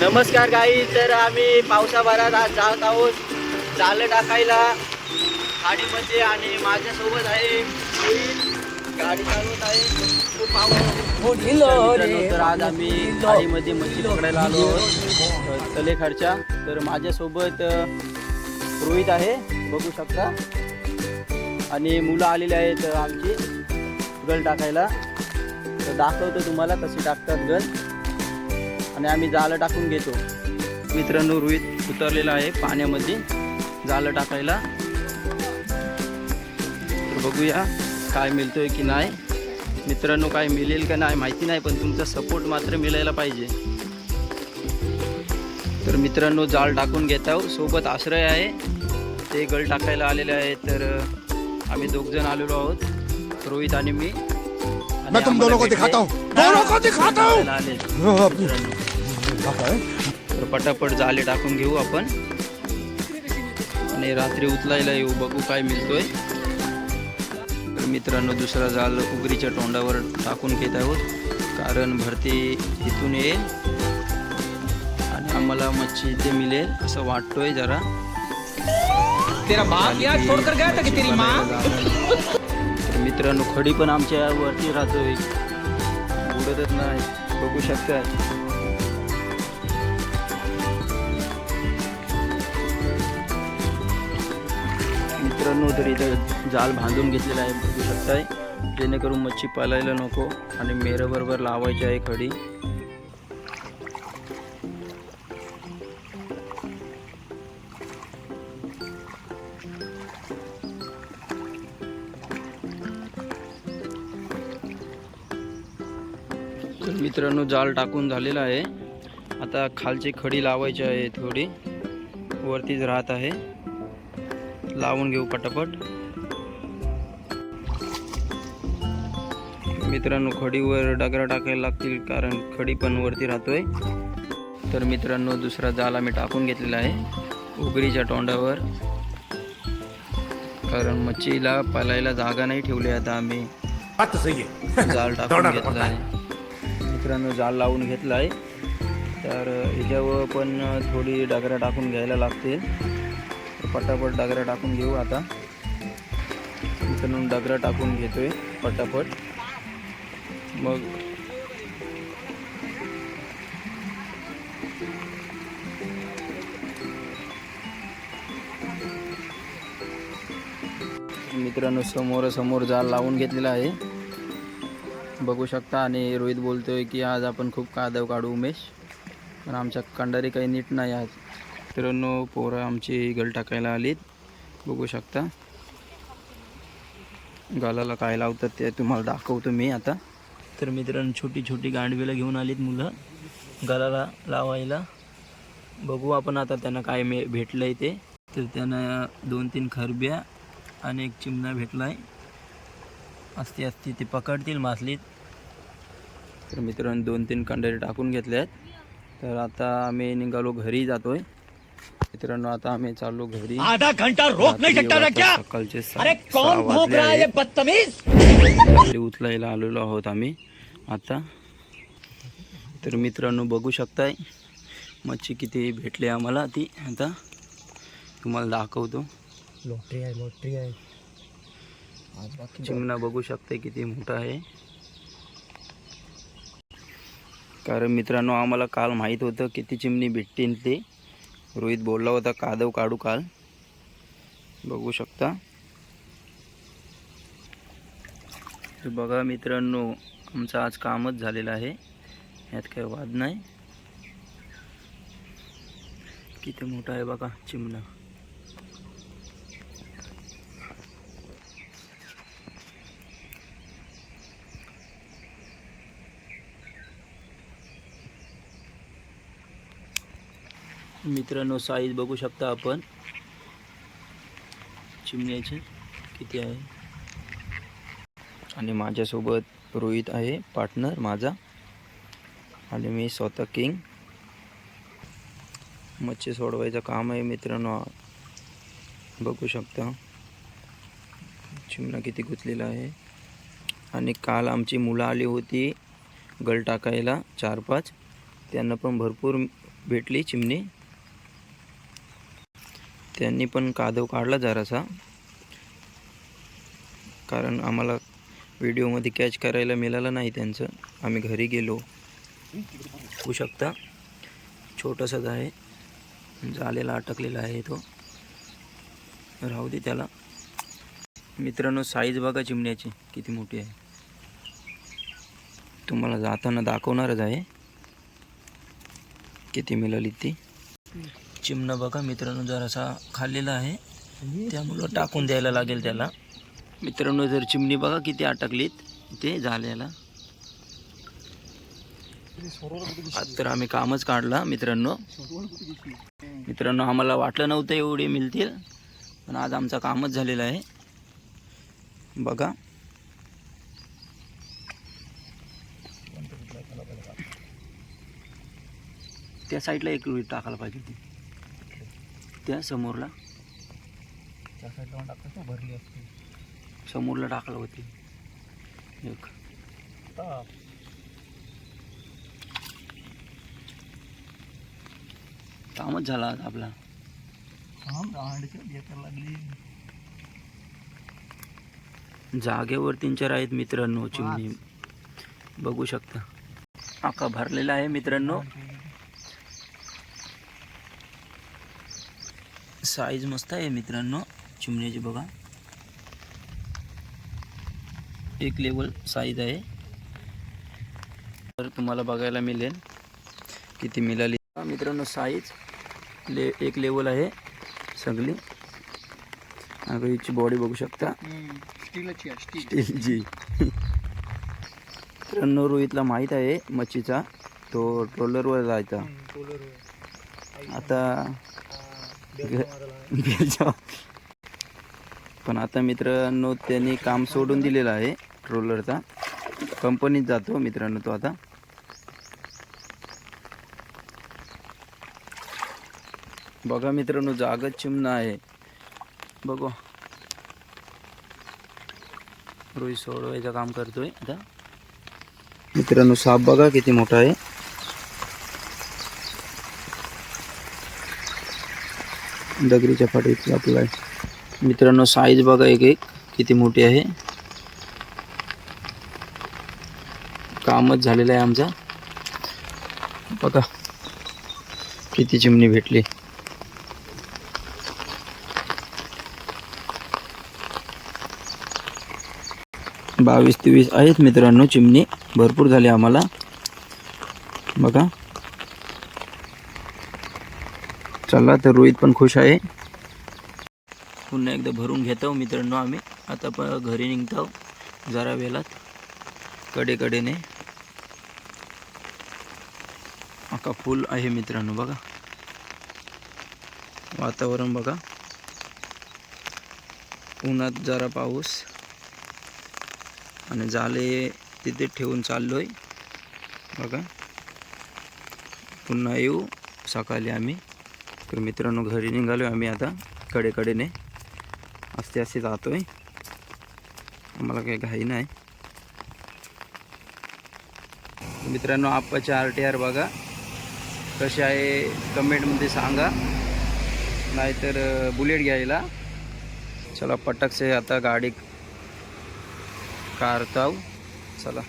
नमस्कार गाई तर आम्ही पावसाभरात आज जात आहोत जालं टाकायला. गाडीमध्ये आणि माझ्यासोबत आहे. गाडी चालवत आहे. मित्रांनो, तर आज आम्ही गाडीमध्ये मच्छी पकडायला आलो आहोत. तलेखाडच्या. तर माझ्यासोबत रोहित आहे. बघू शकता. आणि मुलं आलेली आहेत आमची. गल टाकायला. तर दाखवतो तुम्हाला कशी टाकतात गल. आणि आम्ही जाळं टाकून घेतो. मित्रांनो रोहित उतरलेला आहे पाण्यामध्ये. जाळं टाकायला. तर बघूया काय मिळतोय की नाही. मित्रांनो काय मिळेल का नाही माहिती नाही पण तुमचा सपोर्ट मात्र मिळायला पाहिजे. तर मित्रांनो जाळ टाकून घेत आहोत. सोबत आश्रय आहे. ते गळ टाकायला आलेले आहेत. तर आम्ही दोघजण आलेलो आहोत. रोहित आणि मी. दिखाता हूँ हूँ. आले तर पटापट जाले टाकून घेऊ आपण. आणि रात्री उचलायला येऊ बघू काय मिळतोय. तर मित्रांनो दुसरा जाल उगरीच्या तोंडावर टाकून घेत आहोत. कारण भरती इथून येईल. आणि आम्हाला मच्छी इथे मिळेल असं वाटतोय जरा. तेरा बाप यहाँ छोड़कर गया था कि तेरी माँ? तर मित्रांनो खडी पण आमच्या वरती राहतोय. उडतच नाही बघू शकताय. मित्रांनो तर इथं जाल बांधून घेतलेला आहे बघू शकताय. जेणेकरून मच्छी पालायला नको आणि मेरबरोबर लावायची आहे खडी. मित्रांनो जाळ टाकून झालेला आहे. आता खालची खडी लावायची आहे थोडी. वरतीच राहत आहे. लावून घेऊ पटापट. मित्रांनो खडीवर डगरा टाकायला लागतील कारण खडी पण वरती राहतोय. तर मित्रांनो दुसरा जाल आम्ही टाकून घेतलेला आहे उगरीच्या तोंडावर. कारण मच्छीला पालायला जागा नाही ठेवली आता आम्ही. जाल टाकून घेतला आहे. मित्रांनो जाल लावून घेतला आहे. तर ह्याच्यावर पण थोडी डगरा टाकून घ्यायला लागतील. तर पटापट डगरा टाकून घेऊ आता. इथून डगरा टाकून घेतोय पटापट. मग मित्रांनो समोर समोर जाल लावून घेतलेला आहे. बघू शकता आणि रोहित बोलतोय की आज आपण खूप कादव काढू उमेश. पण आमच्या कंडारी काही नीट नाही आज. मित्रांनो पोरं आमची गल टाकायला आलीत. बघू शकता. गालाला काय लावतात ते तुम्हाला दाखवतो मी आता. तर मित्रांनो छोटी छोटी गांडवीला घेऊन आलीत मुलं गालाला लावायला. बघू आपण आता त्यांना काय मे भेटलं आहे ते. तर त्यांना दोन तीन खरब्या आणि एक चिमणा भेटला आहे असते असते ते पकडतील मासलीत. तर मित्रांनो दोन तीन कंडेरे टाकून घेतल्या आहेत तर आता आम्ही निघालो घरी जातोय. मित्रांनो आता आम्ही चाललो घरी. आधा घंटा रोक नहीं सकता था रात्री क्या? सकाळचे अरे कौन भोंक वाजले रहा है. बदतमीज? रात्री उचलायला आलेलो आहोत आम्ही. आता तर मित्रांनो बघू शकताय मच्छी किती भेटली आम्हाला ती. आता तुम्हाला दाखवतो. लॉटरी आहे लॉटरी आहे. चिमणा बघू शकताय किती मोठा आहे. कारण मित्रांनो आम्हाला काल माहीत होतं किती चिमणी भेटतील ते. रोहित बोलला होता कादव काढू काल. बघू शकता. तर बघा मित्रांनो आमचं आज कामच झालेलं आहे. यात काही वाद नाही. किती मोठा आहे बघा चिमणा. मित्रांनो साईज बघू शकता आपण. चिमण्याचे किती आहे? आणि माझ्यासोबत रोहित आहे पार्टनर माझा. आणि मी स्वतः किंग मच्छी सोडवायचं काम आहे मित्रांनो. बघू शकता. चिमणा किती गुंतलेला आहे. आणि काल आमची मुलं आली होती गल टाकायला चार पाच त्यांना पण भरपूर भेटली चिमणी. त्यांनी पण कादव काढला जरासा. कारण आम्हाला व्हिडिओमध्ये कॅच करायला मिळालं नाही त्यांचं. आम्ही घरी गेलो. होऊ शकता. छोटंसंच आहे. जालेला अटकलेला आहे तो. राहू दे त्याला. मित्रांनो साईज बघा चिमण्याची. किती मोठी आहे. तुम्हाला जाताना दाखवणारच आहे. किती मिळाली ती? चिमणं बघा मित्रांनो जरासा खाल्लेला आहे. त्यामुळं टाकून द्यायला लागेल त्याला. मित्रांनो जर चिमणी बघा किती अटकलीत ते झालेला आज तर आम्ही कामच काढला मित्रांनो. मित्रांनो आम्हाला वाटलं नव्हतं एवढे मिळतील पण आज आमचं कामच झालेलं आहे. बघा. त्या साईडला एक टाकायला पाहिजे त्या समोरला. समोरला टाकलं होती. एक. कामच झाला आज आपला. जागेवर तीन चार आहेत मित्रांनो चिमणी बघू शकता. आका भरलेला आहे मित्रांनो. साईज मस्त आहे मित्रांनो. चिमण्याची बघा. एक लेवल साईज आहे. तर तुम्हाला बघायला मिळेल किती मिळाली. मित्रांनो साईज ले एक लेवल आहे सगळी. आता हिची बॉडी बघू शकता. स्टीलची मित्रांनो रोहितला माहीत आहे मच्छीचा. तो ट्रोलरवर जायचा आता पण आता मित्रांनो त्यांनी काम सोडून दिलेलं आहे ट्रोलरचा कंपनीत जातो मित्रांनो तो आता. बघा मित्रांनो जागत चिमणा आहे. बघू. रोहित सोडवायचं काम करतोय आता. मित्रांनो साप बघा किती मोठा आहे. दगडीच्या पाठीत आपला आहे मित्रांनो साईज बघा एक एक किती मोठी आहे. कामच झालेलं आहे आमचा. बघा किती चिमणी भेटली. बावीस तेवीस आहेत मित्रांनो चिमणी भरपूर झाली आम्हाला. बघा. चला तर रोहित पण खुश आहे. पुन्हा एकदा भरून घेतो मित्रांनो आम्ही. आता पण घरी निघतो जरा वेळात. कडेकडेने. आका फुल आहे मित्रांनो बघा. वातावरण बघा. उन्हात जरा पाऊस. आणि जाले तिथे ठेवून चाललोय. बघा. पुन्हा येऊ. सकाळी आम्ही. तर मित्रांनो घरी निघालो आम्ही आता कडेकडेने. आस्ते आस्ते आहे आम्हाला काही घाई नाही. मित्रांनो आप्पाचे आर टी आर बघा. कसे आहे कमेंटमध्ये सांगा. नाहीतर बुलेट घ्यायला. चला पटक से आता गाडी कारताव चला.